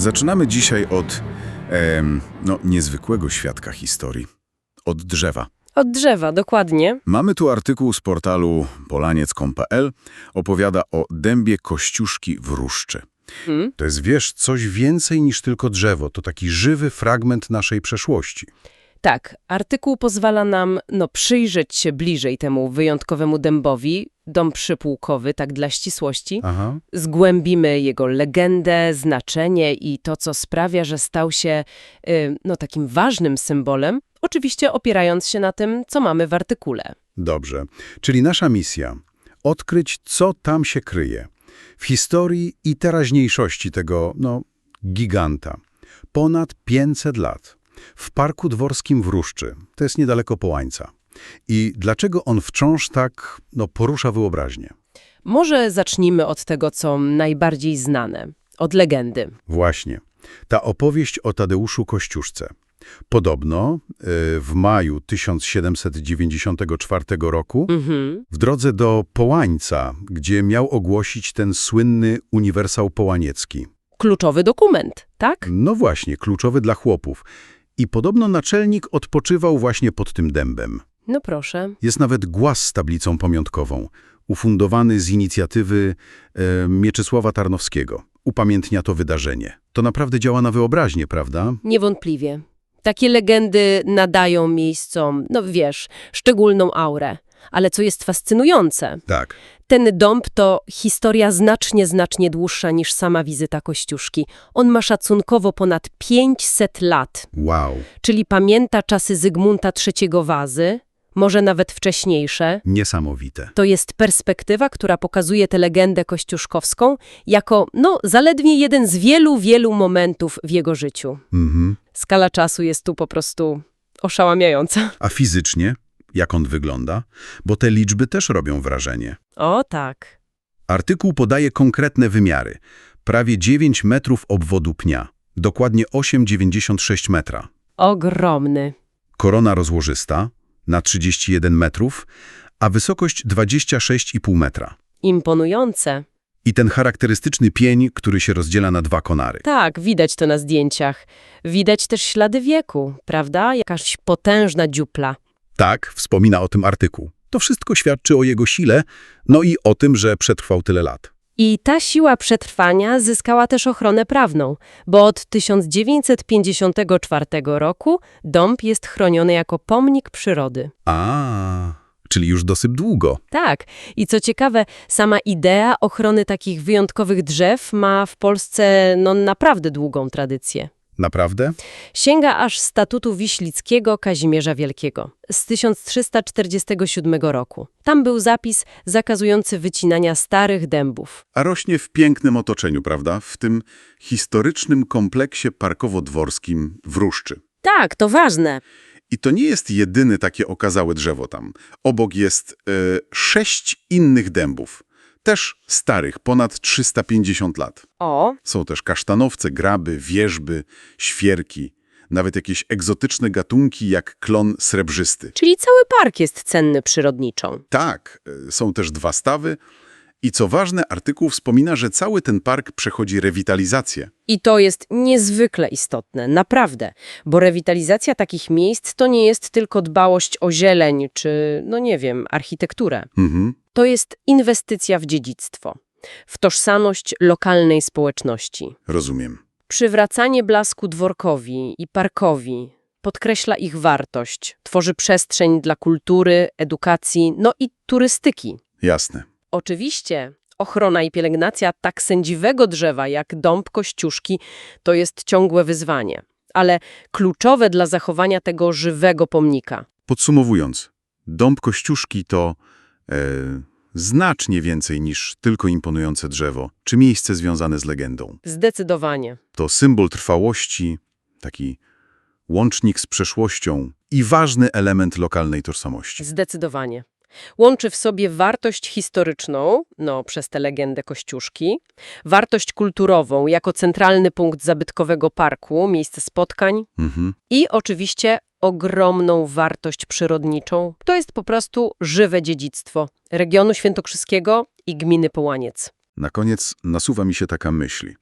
Zaczynamy dzisiaj od no, niezwykłego świadka historii. Od drzewa. Od drzewa, dokładnie. Mamy tu artykuł z portalu polaniec.pl. Opowiada o dębie kościuszki w Ruszczy. Hmm? To jest, wiesz, coś więcej niż tylko drzewo. To taki żywy fragment naszej przeszłości. Tak, artykuł pozwala nam no, przyjrzeć się bliżej temu wyjątkowemu dębowi, dom przypułkowy, tak dla ścisłości. Aha. Zgłębimy jego legendę, znaczenie i to, co sprawia, że stał się y, no, takim ważnym symbolem, oczywiście opierając się na tym, co mamy w artykule. Dobrze. Czyli nasza misja – odkryć, co tam się kryje. W historii i teraźniejszości tego, no, giganta. Ponad 500 lat. W Parku Dworskim w Ruszczy. To jest niedaleko Połańca. I dlaczego on wciąż tak, no, porusza wyobraźnię? Może zacznijmy od tego, co najbardziej znane, od legendy. Właśnie. Ta opowieść o Tadeuszu Kościuszce. Podobno y, w maju 1794 roku Mhm. w drodze do Połańca, gdzie miał ogłosić ten słynny uniwersał połaniecki. Kluczowy dokument, tak? No właśnie, kluczowy dla chłopów. I podobno naczelnik odpoczywał właśnie pod tym dębem. No proszę. Jest nawet głaz z tablicą pamiątkową, ufundowany z inicjatywy e, Mieczysława Tarnowskiego. Upamiętnia to wydarzenie. To naprawdę działa na wyobraźnię, prawda? Niewątpliwie. Takie legendy nadają miejscom, no wiesz, szczególną aurę. Ale co jest fascynujące, Tak. ten dąb to historia znacznie, znacznie dłuższa niż sama wizyta Kościuszki. On ma szacunkowo ponad 500 lat, Wow. czyli pamięta czasy Zygmunta III Wazy, może nawet wcześniejsze. Niesamowite. To jest perspektywa, która pokazuje tę legendę kościuszkowską jako, no, zaledwie jeden z wielu, wielu momentów w jego życiu. Mhm. Skala czasu jest tu po prostu oszałamiająca. A fizycznie? Jak on wygląda? Bo te liczby też robią wrażenie. O tak. Artykuł podaje konkretne wymiary. Prawie 9 metrów obwodu pnia. Dokładnie 8,96 metra. Ogromny. Korona rozłożysta na 31 metrów, a wysokość 26,5 metra. Imponujące. I ten charakterystyczny pień, który się rozdziela na dwa konary. Tak, widać to na zdjęciach. Widać też ślady wieku, prawda? Jakaś potężna dziupla. Tak, wspomina o tym artykuł. To wszystko świadczy o jego sile, no i o tym, że przetrwał tyle lat. I ta siła przetrwania zyskała też ochronę prawną, bo od 1954 roku dąb jest chroniony jako pomnik przyrody. A, czyli już dosyć długo. Tak. I co ciekawe, sama idea ochrony takich wyjątkowych drzew ma w Polsce no, naprawdę długą tradycję. Naprawdę? Sięga aż statutu Wiślickiego Kazimierza Wielkiego z 1347 roku. Tam był zapis zakazujący wycinania starych dębów. A rośnie w pięknym otoczeniu, prawda? W tym historycznym kompleksie parkowo-dworskim w Ruszczy. Tak, to ważne. I to nie jest jedyne takie okazałe drzewo tam. Obok jest e, sześć innych dębów. Też starych, ponad 350 lat. O, Są też kasztanowce, graby, wierzby, świerki, nawet jakieś egzotyczne gatunki jak klon srebrzysty. czyli cały park jest cenny przyrodniczo. Tak, e, są też dwa stawy i co ważne, artykuł wspomina, że cały ten park przechodzi rewitalizację. I to jest niezwykle istotne, naprawdę, bo rewitalizacja takich miejsc to nie jest tylko dbałość o zieleń czy, no nie wiem, architekturę. Mhm. To jest inwestycja w dziedzictwo, w tożsamość lokalnej społeczności. Rozumiem. Przywracanie blasku dworkowi i parkowi podkreśla ich wartość, tworzy przestrzeń dla kultury, edukacji, no i turystyki. Jasne. Oczywiście ochrona i pielęgnacja tak sędziwego drzewa jak dąb kościuszki to jest ciągłe wyzwanie, ale kluczowe dla zachowania tego żywego pomnika. Podsumowując, dąb Kościuszki to e, znacznie więcej niż tylko imponujące drzewo, czy miejsce związane z legendą. Zdecydowanie. To symbol trwałości, taki łącznik z przeszłością i ważny element lokalnej tożsamości. Zdecydowanie. Łączy w sobie wartość historyczną, no przez tę legendę Kościuszki, wartość kulturową jako centralny punkt zabytkowego parku, miejsce spotkań Mhm. i oczywiście ogromną wartość przyrodniczą. To jest po prostu żywe dziedzictwo regionu świętokrzyskiego i gminy Połaniec. Na koniec nasuwa mi się taka myśl.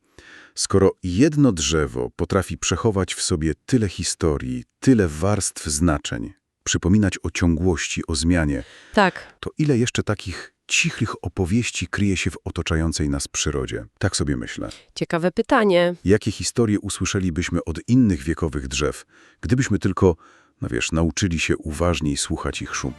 Skoro jedno drzewo potrafi przechować w sobie tyle historii, tyle warstw znaczeń, przypominać o ciągłości, o zmianie, Tak, to ile jeszcze takich cichych opowieści kryje się w otaczającej nas przyrodzie? Tak sobie myślę. ciekawe pytanie. Jakie historie usłyszelibyśmy od innych wiekowych drzew, gdybyśmy tylko, no wiesz, nauczyli się uważniej słuchać ich szum?